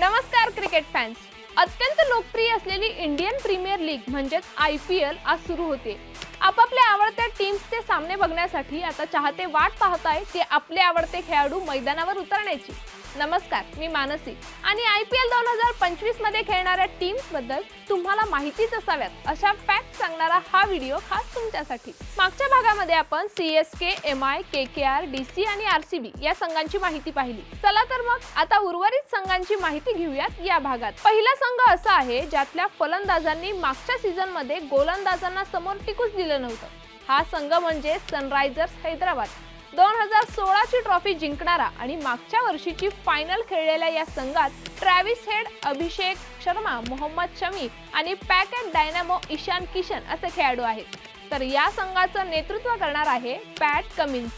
नमस्कार cricket fans. अत्यंत लोकप्रिय असलेली इंडियन प्रीमियर लीग म्हणजेच आय पी एल आज सुरू होते. आपापल्या आवडत्या टीम्सचे सामने बघण्यासाठी आता चाहते वाट पाहत ते आपले आवडते खेळाडू मैदानावर उतरण्याची. नमस्कार मी मानसी. आणि आय पी एल दोन हजार पंचवीसमध्ये खेळणाऱ्या टीम्सबद्दल तुम्हाला माहितीच असाव्यात अशा फॅक्ट सांगणारा हा व्हिडिओ खास तुमच्यासाठी. मागच्या भागामध्ये आपण C S K M I K K R D C आणि आर सी बी या संघांची माहिती पाहिली. चला तर मग आता उर्वरित संघांची माहिती घेऊयात या भागात. पहिला संघ असा आहे ज्यातल्या फलंदाजांनी मागच्या सीझनमध्ये गोलंदाजांना समोर टिकूच दिलं नव्हतं. हा संघ म्हणजे सनरायझर्स हैदराबाद. दोन हजार सोळाची ट्रॉफी जिंकणारा आणि मागच्या वर्षीची फायनल खेळलेल्या या संघात ट्रॅव्हिस हेड अभिषेक शर्मा मोहम्मद शमी आणि पॅकेट डायनामो ईशान किशन असे खेळाडू आहेत. तर या संघाचं नेतृत्व करणार आहे पॅट कमिन्स.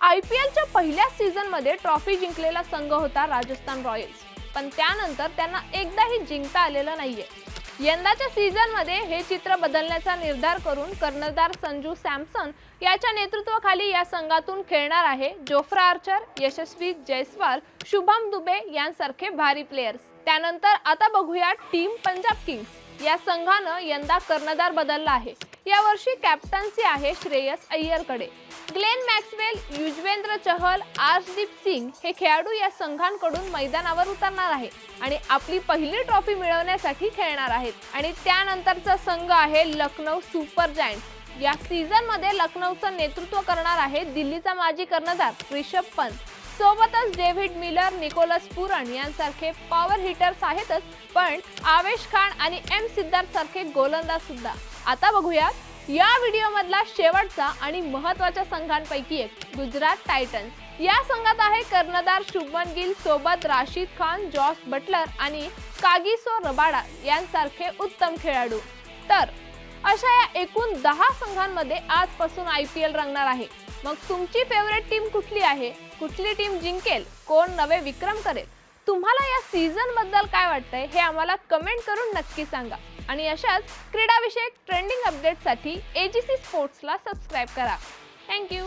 आय पी एलच्या पहिल्या सीझनमध्ये ट्रॉफी जिंकलेला संघ होता राजस्थान रॉयल्स. पण त्यानंतर त्यांना एकदाही जिंकता आलेलं नाहीये. यंदाच्या सीझनमध्ये हे चित्र बदलण्याचा निर्धार करून कर्णधार संजू सॅमसन याच्या नेतृत्वाखाली या संघातून खेळणार आहे जोफ्रा आर्चर यशस्वी जयस्वाल शुभम दुबे यांसारखे भारी प्लेयर्स त्यानंतर आता बघूया टीम पंजाब किंग्स. या संघानं यंदा कर्णधार बदलला आहे. यावर्षी कॅप्टन्सी आहे श्रेयस अय्यरकडे. ग्लेन मॅक्सवेल युजवेंद्र चहल आर्शदीप सिंग हे खेळाडू या संघांकडून मैदानावर उतरणार आहे आणि आपली पहिली ट्रॉफी मिळवण्यासाठी खेळणार आहेत. आणि त्यानंतरचा संघ आहे लखनौ सुपर जायंट या सीझनमध्ये लखनौचं नेतृत्व करणार आहे दिल्लीचा माजी कर्णधार रिषभ पंत. सोबतच डेव्हिड मिलर निकोलस पुरण यांसारखे पॉवर हिटर्स आहेतच पण आवेश खान आणि एम सिद्धार्थ सारखे गोलंदाज सुद्धा आता बघूयात. या व्हिडिओ मधला शेवटचा आणि महत्त्वाच्या संघांपैकी एक गुजरात टायटन्स. या संघात आहे कर्णधार शुभमन गिल सोबत राशीद खान जॉस बटलर आणि कागिसो रबाडा यांसारखे उत्तम खेळाडू. तर अशा या एकूण दहा संघांमध्ये आजपासून आय पी एल रंगणार आहे. मग तुमची फेवरेट टीम कुठली आहे? कुठली टीम जिंकेल? कोण नवे विक्रम करेल? तुम्हाला या सीझनबद्दल काय वाटतंय हे आम्हाला कमेंट करून नक्की सांगा. आणि अशाच क्रीडाविषयक ट्रेंडिंग अपडेटसाठी सी स्पोर्ट्सला सबस्क्राईब करा. Thank you